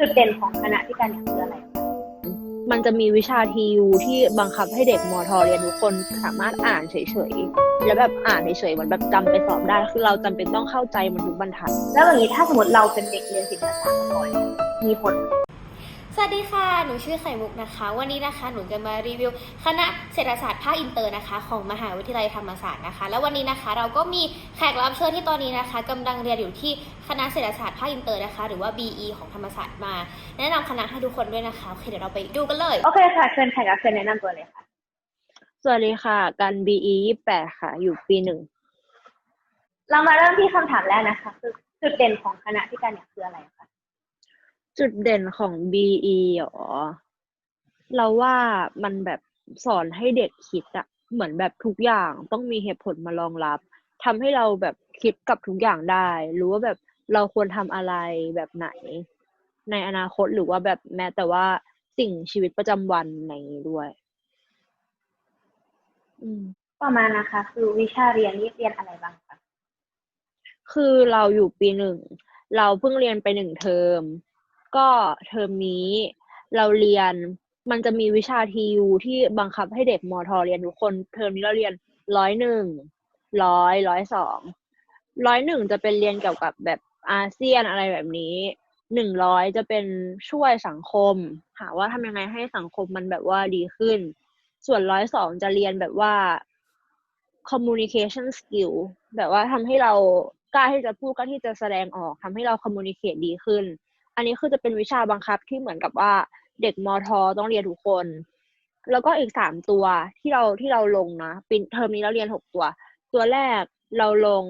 จุดเด่นของคณะที่การเนี่ยคืออะไรคะมันจะมีวิชาทียูที่บังคับให้เด็กมอทอเรียนทุกคนสามารถอ่านเฉยๆ แล้วแบบอ่านเฉยๆเหมือนแบบจำไปสอบได้ คือเราจำเป็นต้องเข้าใจมันทุกบรรทัด แล้วอย่างนี้ถ้าสมมติเราเป็นเด็กเรียนศิลปศาสตร์มาก่อนเนี่ยมีผลไหมส วัสดีค่ะ หนูชื่อไข่มุกนะคะ วันนี้นะคะ หนูจะมารีวิว คณะเศรษฐศาสตร์ภาคอินเตอร์นะคะ ของมหาวิทยาลัยธรรมศาสตร์นะคะ แล้ววันนี้นะคะเราก็มีแขกรับเชิญที่ตอนนี้นะคะกำลังเรียนอยู่ที่คณะเศรษฐศาสตร์ภาคอินเตอร์นะคะ หรือว่า BE ของธรรมศาสตร์มา แนะนำคณะให้ทุกคนด้วยนะคะ โอเคเดี๋ยวเราไปดูกันเลย โอเคค่ะ เชิญแขกรับเชิญแนะนำตัวเลยค่ะ สวัสดีค่ะ กัน BE ยี่แปดค่ะ อยู่ปีหนึ่ง เรามาเริ่มที่คำถามแรกนะคะ คือจุดเด่นของคณะที่การเนี่ยคืออะไรคะ จุดเด่นของ BE หรอ เราว่ามันแบบสอนให้เด็กคิดอะเหมือนแบบทุกอย่างต้องมีเหตุผลมารองรับทำให้เราแบบคิดกับทุกอย่างได้ รู้ว่าแบบเราควรทำอะไรแบบไหน ในอนาคตหรือว่าแบบแม้แต่ว่าสิ่งชีวิตประจำวันในนี้ด้วย อืมต่อมานะคะ คือวิชาเรียนนี่เรียนอะไรบ้างคะคือเราอยู่ปีหนึ่ง เราเพิ่งเรียนไปหนึ่งเทอม ก็เทอมนี้เราเรียนมันจะมีวิชาทียูที่บังคับให้เด็กมอทอเรียนทุกคนเทอมนี้เราเรียนร้อยหนึ่งร้อยร้อยสองร้อยหนึ่งจะเป็นเรียนเกี่ยวกับแบบอาเซียนอะไรแบบนี้หนึ่งร้อยจะเป็นช่วยสังคม หาว่าทำยังไงให้สังคมมันแบบว่าดีขึ้น ส่วนร้อยสองจะเรียนแบบว่า communication skill แบบว่าทำให้เรากล้าที่จะพูดกล้าที่จะแสดงออกทำให้เรา communicate ดีขึ้น อันนี้คือจะเป็นวิชาบังคับที่เหมือนกับว่าเด็กมอทอต้องเรียนทุกคน แล้วก็อีกสามตัวที่เราที่เราลงนะปีเทอมนี้เราเรียนหกตัว ตัวแรกเราลง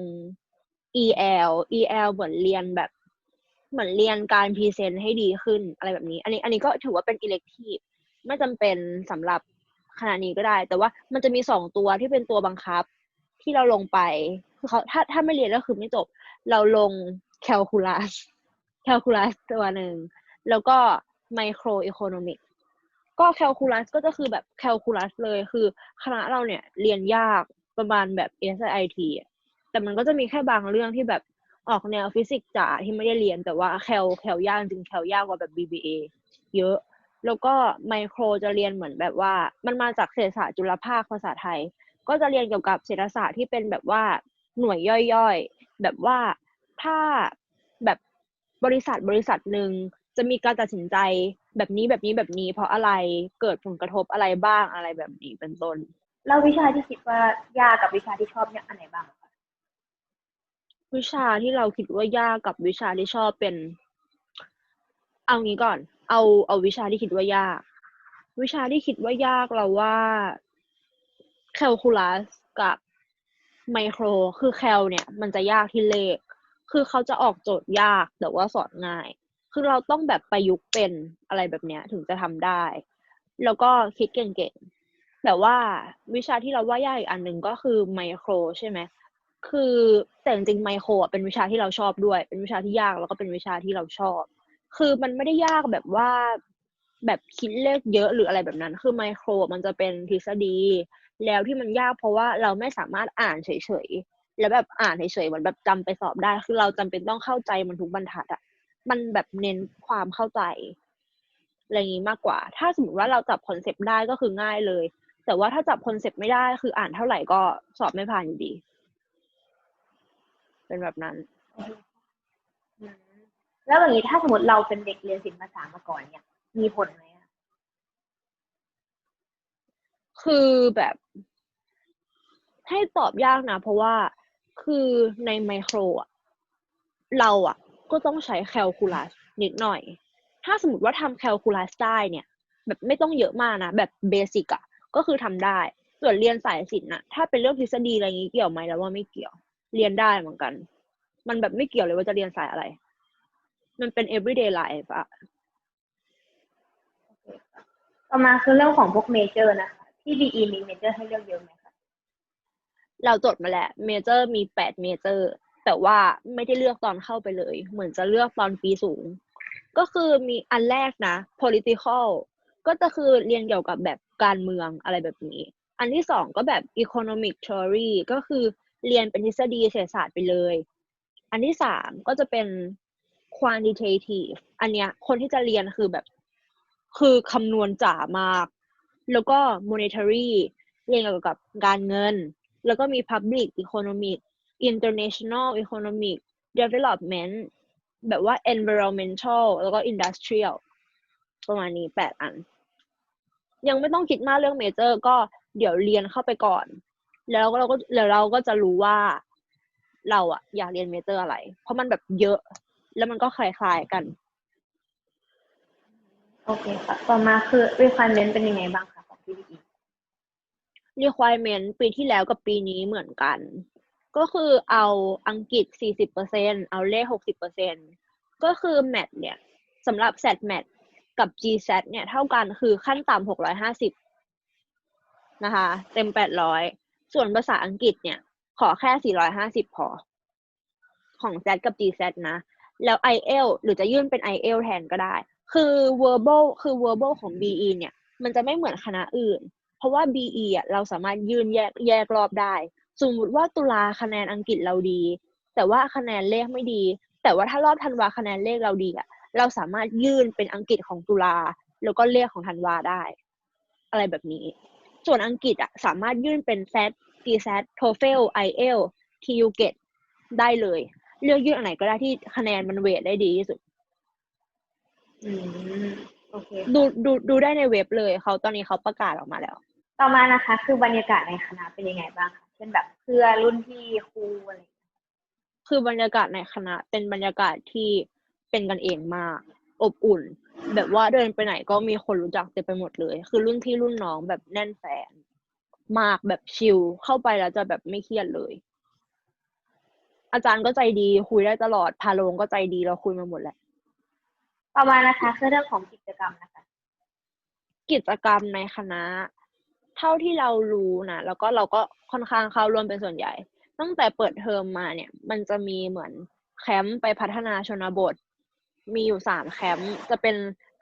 EL EL เหมือนเรียนแบบ เหมือนเรียนการพรีเซนต์ให้ดีขึ้นอะไรแบบนี้ อันนี้อันนี้ก็ถือว่าเป็น elective ไม่จำเป็นสำหรับขณะนี้ก็ได้ แต่ว่ามันจะมีสองตัวที่เป็นตัวบังคับ ที่เราลงไปคือเขาถ้าถ้าไม่เรียนก็คือไม่จบ เราลง calculus calculus ตัวหนึ่งแล้วก็ micro economic ก็ calculus ก็จะคือแบบ calculus เลยคือคณะเราเนี่ยเรียนยากประมาณแบบ SIT อะแต่มันก็จะมีแค่บางเรื่องที่แบบออกแนวฟิสิกส์จ๋าที่ไม่ได้เรียนแต่ว่า cal cal ยากจริง cal ยากกว่าแบบ BBA เยอะ แล้วก็ไมโครจะเรียนเหมือนแบบว่า มันมาจากเศรษฐศาสตร์จุลภาคภาษาไทย ก็จะเรียนเกี่ยวกับเศรษฐศาสตร์ที่เป็นแบบว่าหน่วยย่อยๆ แบบว่าถ้าแบบ บริษัทบริษัทหนึ่งจะมีการตัดสินใจแบบนี้แบบนี้แบบนี้ เพราะอะไรเกิดผลกระทบอะไรบ้างอะไรแบบนี้เป็นต้นแล้ววิชาที่คิดว่ายากกับวิชาที่ชอบเนี่ยอันไหนบ้างคะวิชาที่เราคิดว่ายากกับวิชาที่ชอบเป็น เอางี้ก่อน เอาเอาวิชาที่คิดว่ายาก วิชาที่คิดว่ายากเราว่าแคลคูลัสกับไมโคร คือแคลเนี่ย มันจะยากที่เลข คือเขาจะออกโจทย์ยากแต่ว่าสอนง่าย คือเราต้องแบบประยุกต์เป็นอะไรแบบเนี้ยถึงจะทำได้ แล้วก็คิดเก่งๆแต่ว่าวิชาที่เราว่ายากอีกอันหนึ่งก็คือไมโครใช่ไหมคือแต่จริงๆไมโครอะเป็นวิชาที่เราชอบด้วย เป็นวิชาที่ยากแล้วก็เป็นวิชาที่เราชอบ คือมันไม่ได้ยากแบบว่าแบบคิดเลขเยอะหรืออะไรแบบนั้น คือไมโครมันจะเป็นทฤษฎี แล้วที่มันยากเพราะว่าเราไม่สามารถอ่านเฉยๆ แล้วแบบอ่านเฉยๆเหมือนแบบจำไปสอบได้ คือเราจำเป็นต้องเข้าใจมันทุกบรรทัดอะมันแบบเน้นความเข้าใจอะไรอย่างนี้มากกว่า ถ้าสมมติว่าเราจับคอนเซปต์ได้ก็คือง่ายเลย แต่ว่าถ้าจับคอนเซปต์ไม่ได้คืออ่านเท่าไหร่ก็สอบไม่ผ่านอยู่ดี เป็นแบบนั้นอืมแล้วอย่างนี้ถ้าสมมติเราเป็นเด็กเรียนศิลปศาสตร์มาก่อนเนี่ย มีผลไหมอะคือแบบ ให้ตอบยากนะ เพราะว่า คือในไมโครอะเราอะ ก็ต้องใช้แคลคูลัสนิดหน่อย ถ้าสมมติว่าทำแคลคูลัสได้เนี่ย แบบไม่ต้องเยอะมากนะ แบบเบสิกอะ ก็คือทำได้ ส่วนเรียนสายศิลป์น่ะ ถ้าเป็นเรื่องทฤษฎีอะไรอย่างงี้เกี่ยวไหมแล้วว่าไม่เกี่ยว เรียนได้เหมือนกัน มันแบบไม่เกี่ยวเลยว่าจะเรียนสายอะไร มันเป็น everyday life อะต่อมาคือเรื่องของพวกเมเจอร์นะคะที่ BE มีเมเจอร์ให้เลือกเยอะไหม เราจดมาแล้วเมเจอร์มีแปดเมเจอร์แต่ว่าไม่ได้เลือกตอนเข้าไปเลย เหมือนจะเลือกตอนปีสูง ก็คือมีอันแรกนะ political ก็จะคือเรียนเกี่ยวกับแบบการเมืองอะไรแบบนี้ อันที่สองก็แบบ economic theory ก็คือเรียนเป็นทฤษฎีเศรษฐศาสตร์ไปเลย อันที่สามก็จะเป็น quantitative อันเนี้ยคนที่จะเรียนคือแบบ คือคำนวณจ๋ามาก แล้วก็ monetary เรียนเกี่ยวกับการเงิน แล้วก็มี public economic international economic development แบบว่า environmental แล้วก็ industrial ประมาณนี้แปดอัน ยังไม่ต้องคิดมากเรื่องเมเจอร์ก็เดี๋ยวเรียนเข้าไปก่อน แล้วเราก็แล้วเราก็จะรู้ว่าเราอะอยากเรียนเมเจอร์อะไร เพราะมันแบบเยอะ แล้วมันก็คล้ายๆกันโอเคค่ะ ต่อมาคือ requirement เป็นยังไงบ้างคะของ PDE requirement ปีที่แล้วกับปีนี้เหมือนกัน ก็คือเอาอังกฤษ 40%เอาเลข 60%ก็คือแมทเนี่ยสำหรับ SAT MAT กับ GSAT เนี่ยเท่ากันคือขั้นต่ำ650 นะคะ เต็ม 800 ส่วนภาษาอังกฤษเนี่ย ขอแค่ 450 พอ ของ SAT กับ GSAT นะ แล้ว IEL หรือจะยื่นเป็น IEL แทนก็ได้ คือ verbal คือ verbal ของ BE เนี่ย มันจะไม่เหมือนคณะอื่น เพราะว่า BE อะเราสามารถยื่นแยกแยกรอบได้ สมมติว่าตุลาคะแนนอังกฤษเราดี แต่ว่าคะแนนเลขไม่ดี แต่ว่าถ้ารอบธันวาคะแนนเลขเราดีอะเราสามารถยื่นเป็นอังกฤษของตุลาแล้วก็เลขของธันวาได้ อะไรแบบนี้ ส่วนอังกฤษอะสามารถยื่นเป็น SAT GSAT TOEFL IELTS TU GET ได้เลย เลือกยื่นอันไหนก็ได้ที่คะแนนมันเวทได้ดีที่สุดอืมโอเคดูดูดูได้ในเว็บเลยเขาตอนนี้เขาประกาศออกมาแล้ว ต่อมานะคะ คือบรรยากาศในคณะเป็นยังไงบ้างคะเช่นแบบเพื่อนรุ่นพี่ครูอะไรอย่างเงี้ยคือบรรยากาศในคณะเป็นบรรยากาศที่เป็นกันเองมาก อบอุ่น แบบว่าเดินไปไหนก็มีคนรู้จักเต็มไปหมดเลย คือรุ่นพี่รุ่นน้องแบบแน่นแฟน มากแบบชิลเข้าไปแล้วจะแบบไม่เครียดเลย อาจารย์ก็ใจดีคุยได้ตลอดพาโรงก็ใจดีเราคุยมาหมดแล้วต่อมานะคะคือเรื่องของกิจกรรมนะคะ กิจกรรมในคณะ เท่าที่เรารู้นะแล้วก็เราก็ค่อนข้างเข้าร่วมเป็นส่วนใหญ่ ตั้งแต่เปิดเทอมมาเนี่ย มันจะมีเหมือนแคมป์ไปพัฒนาชนบท มีอยู่สามแคมป์จะเป็น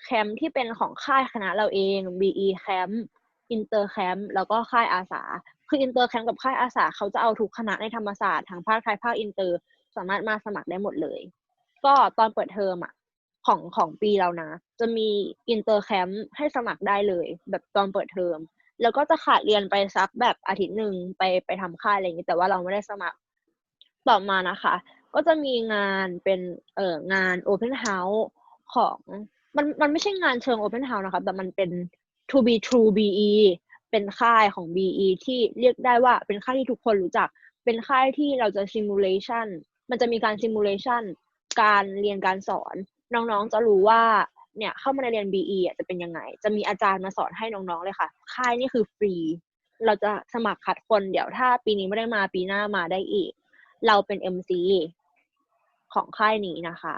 แคมป์ที่เป็นของค่ายคณะเราเอง BE แคมป์อินเตอร์แคมป์แล้วก็ค่ายอาสา คืออินเตอร์แคมป์กับค่ายอาสาเขาจะเอาทุกคณะในธรรมศาสตร์ทั้งภาคไทยภาคอินเตอร์สามารถมาสมัครได้หมดเลย ก็ตอนเปิดเทอมอะของของปีเรานะ จะมีอินเตอร์แคมป์ให้สมัครได้เลย แบบตอนเปิดเทอม แล้วก็จะขาดเรียนไปสักแบบอาทิตย์หนึ่งไปไปทำค่ายอะไรอย่างนี้แต่ว่าเราไม่ได้สมัครต่อมานะคะ ก็จะมีงานเป็นเอ่องาน Open House ของมันมันไม่ใช่งานเชิง Open House นะคะแต่มันเป็น To be True BE เป็นค่ายของ BE ที่เรียกได้ว่าเป็นค่ายที่ทุกคนรู้จัก เป็นค่ายที่เราจะ simulation มันจะมีการ simulation การเรียนการสอน น้องๆจะรู้ว่า เนี่ยเข้ามาในเรียน BE อะจะเป็นยังไง จะมีอาจารย์มาสอนให้น้องๆเลยค่ะ ค่ายนี่คือฟรี เราจะสมัครคัดคนเดี๋ยวถ้าปีนี้ไม่ได้มาปีหน้ามาได้อีก เราเป็น MC ของค่ายนี้นะคะ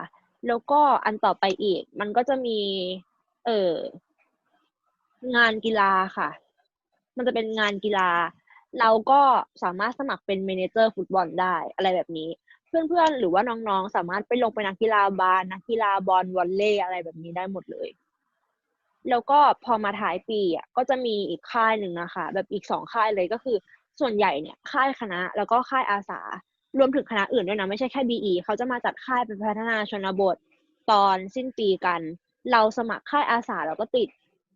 แล้วก็อันต่อไปอีก มันก็จะมี เอองานกีฬาค่ะ มันจะเป็นงานกีฬา เราก็สามารถสมัครเป็นเมนเจอร์ฟุตบอลได้อะไรแบบนี้ เพื่อนๆ หรือว่าน้องๆ สามารถไปลงเป็นนักกีฬาบาสนักกีฬาบอลวอลเลย์อะไรแบบนี้ได้หมดเลย แล้วก็พอมาท้ายปีอะก็จะมีอีกค่ายหนึ่งนะคะ แบบอีกสองค่ายเลยก็คือ ส่วนใหญ่เนี่ยค่ายคณะ แล้วก็ค่ายอาสารวมถึงคณะอื่นด้วยนะ ไม่ใช่แค่ BE เขาจะมาจัดค่ายเป็นพัฒนาชนบทตอนสิ้นปีกัน เราสมัครค่ายอาสาเราก็ติด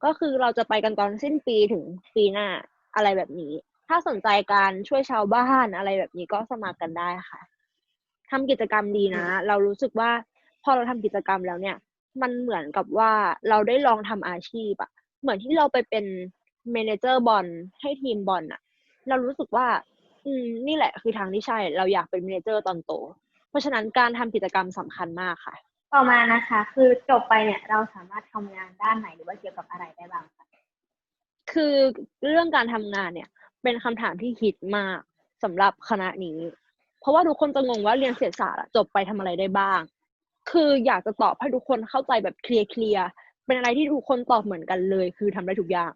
ก็คือเราจะไปกันตอนสิ้นปีถึงปีหน้าอะไรแบบนี้ ถ้าสนใจการช่วยชาวบ้านอะไรแบบนี้ก็สมัครกันได้ค่ะ ทำกิจกรรมดีนะ เรารู้สึกว่าพอเราทำกิจกรรมแล้วเนี่ย มันเหมือนกับว่าเราได้ลองทำอาชีพอะเหมือนที่เราไปเป็นเมเนเจอร์บอลให้ทีมบอลอะเรารู้สึกว่า อืม นี่แหละคือทางที่ใช่ เราอยากเป็นเมเนเจอร์ตอนโต เพราะฉะนั้นการทำกิจกรรมสำคัญมากค่ะ ต่อมานะคะ คือจบไปเนี่ยเราสามารถทำงานด้านไหนหรือว่าเกี่ยวกับอะไรได้บ้างคะคือเรื่องการทำงานเนี่ย เป็นคำถามที่ฮิตมากสำหรับคณะนี้ เพราะว่าทุกคนจะงงว่าเรียนเศรษฐศาสตร์จบไปทำอะไรได้บ้าง คืออยากจะตอบให้ทุกคนเข้าใจแบบเคลียร์เคลียร์ๆเป็นอะไรที่ทุกคนตอบเหมือนกันเลย คือทำได้ทุกอย่าง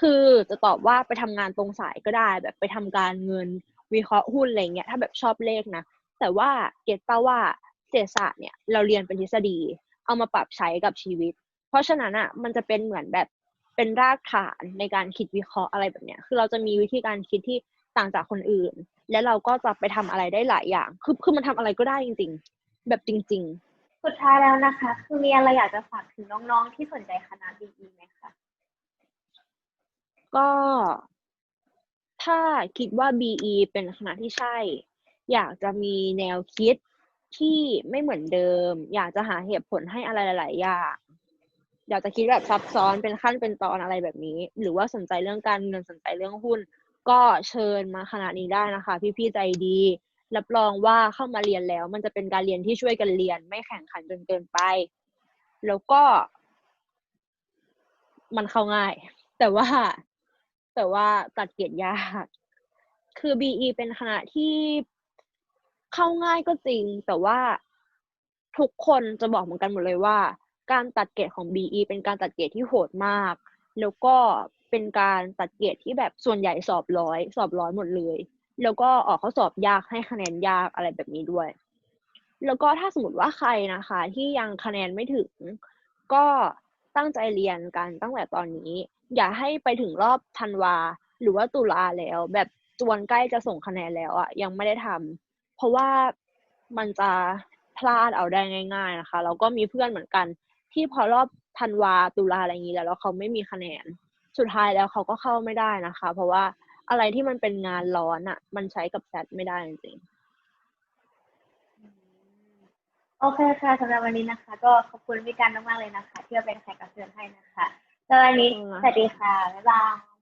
คือจะตอบว่าไปทำงานตรงสายก็ได้ แบบไปทำการเงินวิเคราะห์หุ้นอะไรเงี้ยถ้าแบบชอบเลขนะแต่ว่าเก็ตป่าว่าเศรษฐศาสตร์เนี่ยเราเรียนเป็นทฤษฎี เอามาปรับใช้กับชีวิต เพราะฉะนั้นอะมันจะเป็นเหมือนแบบเป็นรากฐานในการคิดวิเคราะห์อะไรแบบเนี้ย คือเราจะมีวิธีการคิดที่ ต่างจากคนอื่น และเราก็จะไปทำอะไรได้หลายอย่าง คือคือมันทำอะไรก็ได้จริง ๆ แบบจริงสุดท้ายแล้วนะคะ คือมีอะไรอยากจะฝากถึงน้องๆที่สนใจคณะ BE ไหมคะก็ ถ้าคิดว่า BE เป็นคณะที่ใช่ อยากจะมีแนวคิดที่ไม่เหมือนเดิม อยากจะหาเหตุผลให้อะไรหลาย ๆ อย่างอยากจะคิดแบบซับซ้อนเป็นขั้นเป็นตอนอะไรแบบนี้ หรือว่าสนใจเรื่องการเงินสนใจเรื่องหุ้น ก็เชิญมาคณะนี้ได้นะคะ พี่ๆใจดี รับรองว่าเข้ามาเรียนแล้ว มันจะเป็นการเรียนที่ช่วยกันเรียน ไม่แข่งขันจนเกินไป แล้วก็ มันเข้าง่าย แต่ว่าแต่ว่าตัดเกรดยากคือ BE เป็นคณะที่เข้าง่ายก็จริง แต่ว่าทุกคนจะบอกเหมือนกันหมดเลยว่า การตัดเกรดของ BE เป็นการตัดเกรดที่โหดมาก แล้วก็ เป็นการตัดเกรดที่แบบส่วนใหญ่สอบร้อย สอบร้อยหมดเลย แล้วก็ออกข้อสอบยากให้คะแนนยากอะไรแบบนี้ด้วย แล้วก็ถ้าสมมติว่าใครนะคะ ที่ยังคะแนนไม่ถึง ก็ตั้งใจเรียนกันตั้งแต่ตอนนี้ อย่าให้ไปถึงรอบธันวา หรือว่าตุลาแล้ว แบบจวนใกล้จะส่งคะแนนแล้วอะยังไม่ได้ทำเพราะว่ามันจะพลาดเอาได้ง่าย ๆนะคะ แล้วก็มีเพื่อนเหมือนกัน ที่พอรอบธันวาตุลาอะไรอย่างนี้แล้วแล้วเขาไม่มีคะแนน สุดท้ายแล้วเขาก็เข้าไม่ได้นะคะ เพราะว่าอะไรที่มันเป็นงานร้อนอะมันใช้กับแซดไม่ได้จริงๆอืมโอเคค่ะสำหรับวันนี้นะคะ ก็ขอบคุณพี่การมากๆเลยนะคะ ที่มาเป็นแขกรับเชิญให้นะคะสำหรับวันนี้ขอบคุณค่ะสวัสดีค่ะบ๊ายบาย